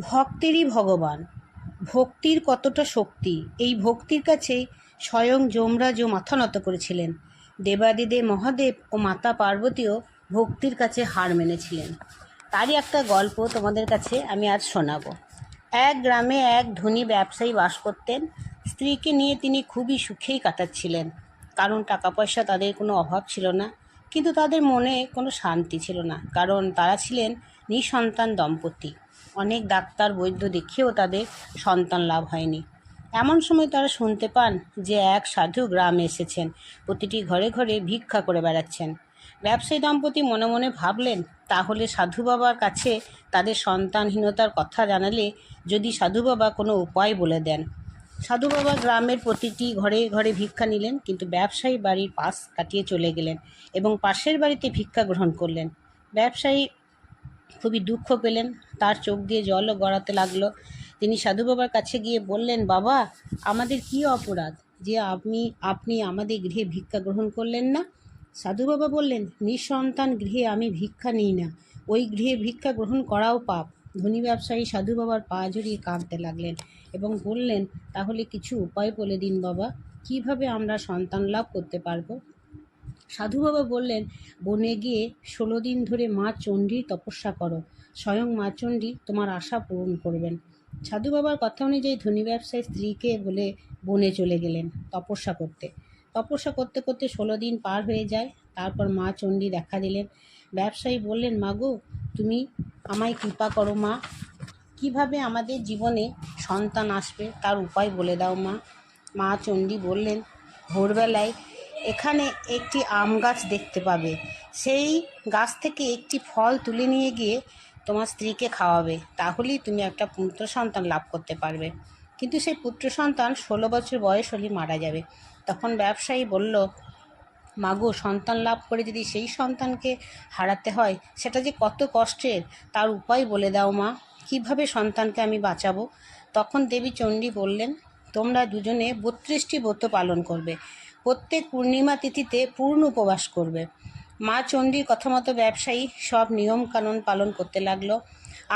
ভক্তেরই ভগবান। ভক্তির কতটা শক্তি, এই ভক্তির কাছেই স্বয়ং যমরাজও মাথা নত করেছিলেন। দেবাদিদেব মহাদেব ও মাতা পার্বতীও ভক্তির কাছে হার মেনেছিলেন। তারই একটা গল্প তোমাদের কাছে আমি আজ শোনাবো। এক গ্রামে এক ধনী ব্যবসায়ী বাস করতেন। স্ত্রীকে নিয়ে তিনি খুবই সুখেই কাটাচ্ছিলেন। কারণ টাকা পয়সা তাদের কোনো অভাব ছিল না, কিন্তু তাদের মনে কোনো শান্তি ছিল না। কারণ তারা ছিলেন নিঃসন্তান দম্পতি। অনেক ডাক্তার বৈদ্য দেখিয়েও তাদের সন্তান লাভ হয়নি। এমন সময় তারা শুনতে পান যে এক সাধু গ্রামে এসেছেন। প্রতিটি ঘরে ঘরে ভিক্ষা করে বেড়াচ্ছেন। ব্যবসায়ী দম্পতি মনে মনে ভাবলেন, তাহলে সাধু বাবার কাছে তাদের সন্তানহীনতার কথা জানালে যদি সাধু বাবা কোনো উপায় বলে দেন। সাধু বাবা গ্রামের প্রতিটি ঘরে ঘরে ভিক্ষা নিলেন, কিন্তু ব্যবসায়ী বাড়ির পাশ কাটিয়ে চলে গেলেন এবং পাশের বাড়িতে ভিক্ষা গ্রহণ করলেন। ব্যবসায়ী খুবই দুঃখ পেলেন। তার চোখ দিয়ে জলও গড়াতে লাগল। তিনি সাধু বাবার কাছে গিয়ে বললেন, বাবা, আমাদের কী অপরাধ যে আপনি আপনি আমাদের গৃহে ভিক্ষা গ্রহণ করলেন না? সাধু বাবা বললেন, নিঃসন্তান গৃহে আমি ভিক্ষা নিই না। ওই গৃহে ভিক্ষা গ্রহণ করাও পাপ। ধনী ব্যবসায়ী সাধু বাবার পা জড়িয়ে কাঁদতে লাগলেন এবং বললেন, তাহলে কিছু উপায় বলে দিন বাবা। কীভাবে আমরা সন্তান লাভ করতে পারব? সাধু বাবা বললেন, বনে গিয়ে ষোলো দিন ধরে মা চণ্ডীর তপস্যা করো। স্বয়ং মা চণ্ডী তোমার আশা পূরণ করবেন। সাধু বাবার কথা অনুযায়ী ধনী ব্যবসায়ী স্ত্রীকে বলে বনে চলে গেলেন তপস্যা করতে। তপস্যা করতে করতে ষোলো দিন পার হয়ে যায়, তারপর মা চণ্ডী দেখা দিলেন। ব্যবসায়ী বললেন, মা গো, তুমি আমায় কৃপা করো মা। কীভাবে আমাদের জীবনে সন্তান আসবে তার উপায় বলে দাও মা। মা চণ্ডী বললেন, ভোরবেলায় এখানে একটি আম গাছ দেখতে পাবে। সেই গাছ থেকে একটি ফল তুলে নিয়ে গিয়ে তোমার স্ত্রীকে খাওয়াবে। তাহলেই তুমি একটা পুত্র সন্তান লাভ করতে পারবে। কিন্তু সেই পুত্র সন্তান ষোলো বছর বয়স হলেই মারা যাবে। তখন ব্যবসায়ী বলল, মাগো, সন্তান লাভ করে যদি সেই সন্তানকে হারাতে হয়, সেটা যে কত কষ্টের? তার উপায় বলে দাও মা। কীভাবে সন্তানকে আমি বাঁচাবো? তখন দেবী চণ্ডী বললেন তোমরা দুজনে বত্রিশটি ব্রত পালন করবে। প্রত্যেক পূর্ণিমা তিথিতে পূর্ণ উপবাস করবে। মা চণ্ডীর কথা মতো ব্যবসায়ী সব নিয়মকানুন পালন করতে লাগল।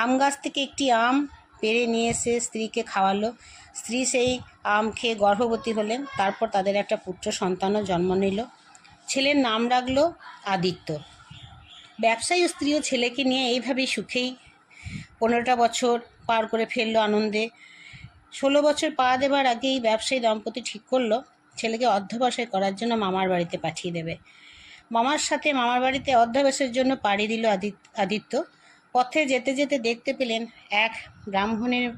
আম গাছ থেকে একটি আম পেরে নিয়ে এসে স্ত্রীকে খাওয়ালো। স্ত্রী সেই আম খেয়ে গর্ভবতী হলেন, তারপর তাদের একটা পুত্র সন্তানও জন্ম নিল। ছেলের নাম রাখল আদিত্য। ব্যবসায়ী স্ত্রী ও ছেলেকে নিয়ে এইভাবেই সুখেই পনেরোটা বছর পার করে ফেলল আনন্দে। ষোলো বছর পা দেবার আগেই ব্যবসায়ী দম্পতি ঠিক করল, ছেলেকে অধ্যবসায় করার জন্য মামার বাড়িতে পাঠিয়ে দেবে। মামার সাথে মামার বাড়িতে অধ্যবসায়ের জন্য পাড়ি দিল আদিত- আদিত্য। পথে যেতে যেতে দেখতে পেলেন এক ব্রাহ্মণের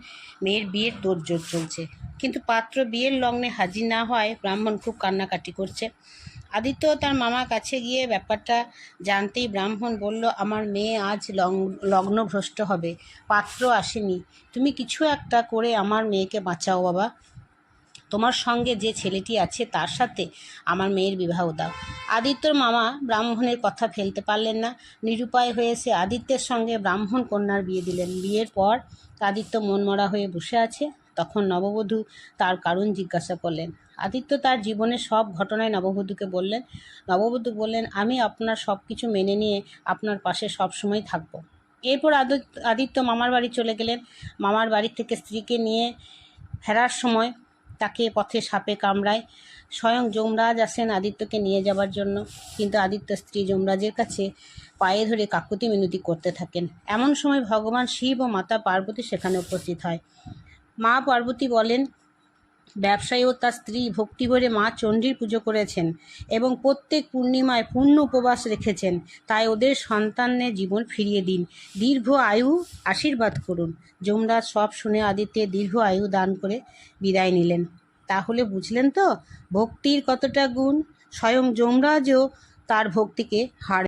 মেয়ের বিয়ের তোড়জোড় চলছে। কিন্তু পাত্র বিয়ের লগ্নে হাজির না হওয়ায় ব্রাহ্মণ খুব কান্নাকাটি করছে। আদিত্য তার মামার কাছে গিয়ে ব্যাপারটা জানতেই ব্রাহ্মণ বলল, আমার মেয়ে আজ লগ্নভ্রষ্ট হবে, পাত্র আসেনি। তুমি কিছু একটা করে আমার মেয়েকে বাঁচাও বাবা। তোমার সঙ্গে যে ছেলেটি আছে তার সাথে আমার মেয়ের বিবাহ দাও। আদিত্যর মামা ব্রাহ্মণের কথা ফেলতে পারলেন না। নিরুপায় হয়ে সে আদিত্যের সঙ্গে ব্রাহ্মণ কন্যার বিয়ে দিলেন। বিয়ের পর আদিত্য মনমরা হয়ে বসে আছে। তখন নববধূ তার কারণ জিজ্ঞাসা করলেন। আদিত্য তার জীবনের সব ঘটনায় নববধূকে বললেন, নববধূ বললেন, আমি আপনার সব কিছু মেনে নিয়ে আপনার পাশে সব সময় থাকব। এরপর আদিত্য আদিত্য মামার বাড়ি চলে গেলেন। মামার বাড়ি থেকে স্ত্রীকে নিয়ে ফেরার সময় তাকে পথে সাপে কামড়ায়। স্বয়ং যমরাজ আসেন আদিত্যকে নিয়ে যাবার জন্য। কিন্তু আদিত্য স্ত্রী যমরাজের কাছে পায়ে ধরে কাকুতি মিনতি করতে থাকেন। এমন সময় ভগবান শিব ও মাতা পার্বতী সেখানে উপস্থিত হয়। মা পার্বতী বলেন, ব্যবসায়ী ও তার স্ত্রী ভক্তি ভরে মা চণ্ডীর পুজো করেছেন এবং প্রত্যেক পূর্ণিমায় পূর্ণ উপবাস রেখেছেন। তাই ওদের সন্তানের জীবন ফিরিয়ে দিন। দীর্ঘ আয়ু আশীর্বাদ করুন। যমরাজ সব শুনে আদিত্যের দীর্ঘ আয়ু দান করে বিদায় নিলেন। তাহলে বুঝলেন তো ভক্তির কতটা গুণ? স্বয়ং যমরাজও তার ভক্তিকে হার